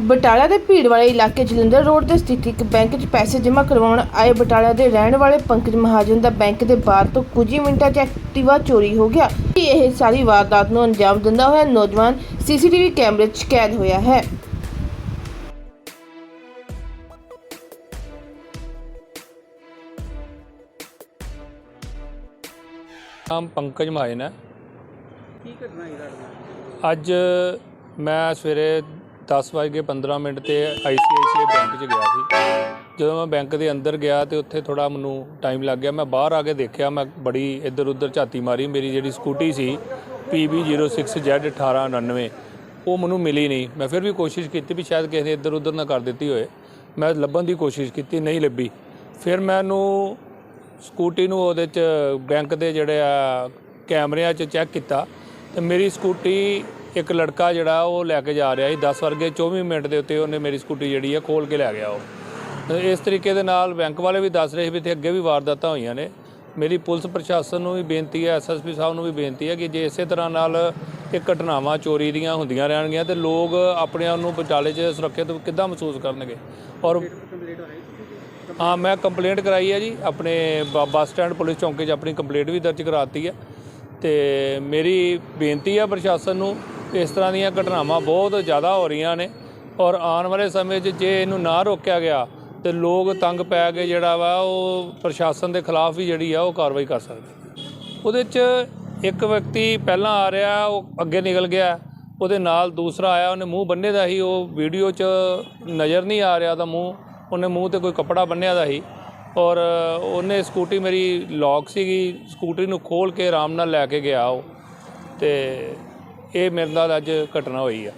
ਬਟਾਲਾ ਦੇ ਭੀੜ ਵਾਲੇ ਇਲਾਕੇ ਜਲੰਧਰ ਰੋਡ ਤੇ ਸਥਿਤ ਇੱਕ ਬੈਂਕ 'ਚ ਪੈਸੇ ਜਮ੍ਹਾਂ ਕਰਵਾਉਣ ਆਏ ਬਟਾਲਾ ਦੇ ਰਹਿਣ ਵਾਲੇ ਪੰਕਜ ਮਹਾਜਨ ਦਾ ਬੈਂਕ ਦੇ ਬਾਹਰ ਤੋਂ ਕੁਝ ਹੀ ਮਿੰਟਾਂ 'ਚ ਐਕਟਿਵਾ ਚੋਰੀ ਹੋ ਗਿਆ। ਇਹ ਸਾਰੀ ਵਾਰਦਾਤ ਨੂੰ ਅੰਜਾਮ ਦਿੰਦਾ ਹੋਇਆ ਨੌਜਵਾਨ ਸੀਸੀਟੀਵੀ ਕੈਮਰੇ 'ਚ ਕੈਦ ਹੋਇਆ ਹੈ। ਨਾਮ ਪੰਕਜ ਮਹਾਜਨ ਹੈ। ਕੀ ਘਟਨਾ ਹੈ ਅੱਜ ਮੈਂ ਸਵੇਰੇ 10:15 ਮਿੰਟ ਤੇ ICICI ਬੈਂਕ 'ਚ ਗਿਆ ਸੀ। ਜਦੋਂ ਮੈਂ ਬੈਂਕ ਦੇ ਅੰਦਰ ਗਿਆ ਤੇ ਉੱਥੇ ਥੋੜਾ ਮੈਨੂੰ ਟਾਈਮ ਲੱਗ ਗਿਆ। ਮੈਂ ਬਾਹਰ ਆ ਕੇ ਦੇਖਿਆ, ਮੈਂ ਬੜੀ ਇੱਧਰ ਉੱਧਰ ਝਾਤੀ ਮਾਰੀ। ਮੇਰੀ ਜਿਹੜੀ ਸਕੂਟੀ ਸੀ PB06Z1899 ਉਹ ਮੈਨੂੰ ਮਿਲੀ ਨਹੀਂ। ਮੈਂ ਫਿਰ ਵੀ ਕੋਸ਼ਿਸ਼ ਕੀਤੀ ਵੀ ਸ਼ਾਇਦ ਕਿਸੇ ਨੇ ਇੱਧਰ ਉੱਧਰ ਨਾ ਕਰ ਦਿੱਤੀ ਹੋਏ। ਮੈਂ ਲੱਭਣ ਦੀ ਕੋਸ਼ਿਸ਼ ਕੀਤੀ, ਨਹੀਂ ਲੱਭੀ। ਫਿਰ ਮੈਨੂੰ ਸਕੂਟੀ ਨੂੰ ਉਹਦੇ ਚ ਬੈਂਕ ਦੇ ਜਿਹੜੇ ਆ ਕੈਮਰਿਆਂ 'ਚ ਚੈੱਕ ਕੀਤਾ ਤੇ ਮੇਰੀ ਸਕੂਟੀ ਇੱਕ ਲੜਕਾ ਜਿਹੜਾ ਉਹ ਲੈ ਕੇ ਜਾ ਰਿਹਾ ਸੀ 10 ਵਰਗੇ 24 ਮਿੰਟ ਦੇ ਉੱਤੇ ਉਹਨੇ ਮੇਰੀ ਸਕੂਟੀ ਜਿਹੜੀ ਆ ਖੋਲ ਕੇ ਲੈ ਗਿਆ ਉਹ। ਇਸ ਤਰੀਕੇ ਦੇ ਨਾਲ ਬੈਂਕ ਵਾਲੇ ਵੀ ਦੱਸ ਰਹੇ ਸੀ ਵੀ ਇੱਥੇ ਅੱਗੇ ਵੀ ਵਾਰਦਾਤਾਂ ਹੋਈਆਂ ਨੇ। ਮੇਰੀ ਪੁਲਿਸ ਪ੍ਰਸ਼ਾਸਨ ਨੂੰ ਵੀ ਬੇਨਤੀ ਹੈ ਐਸਐਸਪੀ ਸਾਹਿਬ ਨੂੰ ਵੀ ਬੇਨਤੀ ਹੈ ਕਿ ਜੇ ਇਸੇ ਤਰ੍ਹਾਂ ਨਾਲ ਇਹ ਘਟਨਾਵਾਂ ਚੋਰੀ ਦੀਆਂ ਹੁੰਦੀਆਂ ਰਹਿਣਗੀਆਂ ਤੇ ਲੋਕ ਆਪਣੇ ਆਪ ਨੂੰ ਬਚਾਲੇ 'ਚ ਸੁਰੱਖਿਅਤ ਕਿੱਦਾਂ ਮਹਿਸੂਸ ਕਰਨਗੇ? ਔਰ ਹਾਂ, ਮੈਂ ਕੰਪਲੇਂਟ ਕਰਾਈ ਹੈ ਜੀ। ਆਪਣੇ ਬ- ਬੱਸ ਸਟੈਂਡ ਪੁਲਿਸ ਚੌਂਕੇ 'ਚ ਆਪਣੀ ਕੰਪਲੇਂਟ ਵੀ ਦਰਜ ਕਰਾਤੀ ਹੈ। ਤੇ ਮੇਰੀ ਬੇਨਤੀ ਹੈ ਪ੍ਰਸ਼ਾਸਨ ਨੂੰ ਇਸ ਤਰ੍ਹਾਂ ਦੀਆਂ ਘਟਨਾਵਾਂ ਬਹੁਤ ਜ਼ਿਆਦਾ ਹੋ ਰਹੀਆਂ ਨੇ। ਔਰ ਆਉਣ ਵਾਲੇ ਸਮੇਂ 'ਚ ਜੇ ਇਹਨੂੰ ਨਾ ਰੋਕਿਆ ਗਿਆ, ਤੇ ਲੋਕ ਤੰਗ ਪੈ ਕੇ ਜਿਹੜਾ ਵਾ ਉਹ ਪ੍ਰਸ਼ਾਸਨ ਦੇ ਖਿਲਾਫ ਵੀ ਜਿਹੜੀ ਆ ਉਹ ਕਾਰਵਾਈ ਕਰ ਸਕਦੇ ਉਹਦੇ 'ਚ ਇੱਕ ਵਿਅਕਤੀ ਪਹਿਲਾਂ ਆ ਰਿਹਾ, ਉਹ ਅੱਗੇ ਨਿਕਲ ਗਿਆ, ਉਹਦੇ ਨਾਲ ਦੂਸਰਾ ਆਇਆ, ਉਹਨੇ ਮੂੰਹ ਬੰਨੇ ਦਾ ਸੀ, ਉਹ ਵੀਡੀਓ 'ਚ ਨਜ਼ਰ ਨਹੀਂ ਆ ਰਿਹਾ ਦਾ ਮੂੰਹ, ਉਹਨੇ ਮੂੰਹ ਤੇ ਕੋਈ ਕੱਪੜਾ ਬੰਨਿਆ ਦਾ ਸੀ। ਔਰ ਉਹਨੇ ਸਕੂਟੀ ਮੇਰੀ ਲੌਕ ਸੀਗੀ, ਸਕੂਟਰੀ ਨੂੰ ਖੋਲ ਕੇ ਆਰਾਮ ਨਾਲ ਲੈ ਕੇ ਗਿਆ ਉਹ। ਤੇ ਇਹ ਮੇਰੇ ਨਾਲ ਅੱਜ ਘਟਨਾ ਹੋਈ ਆ।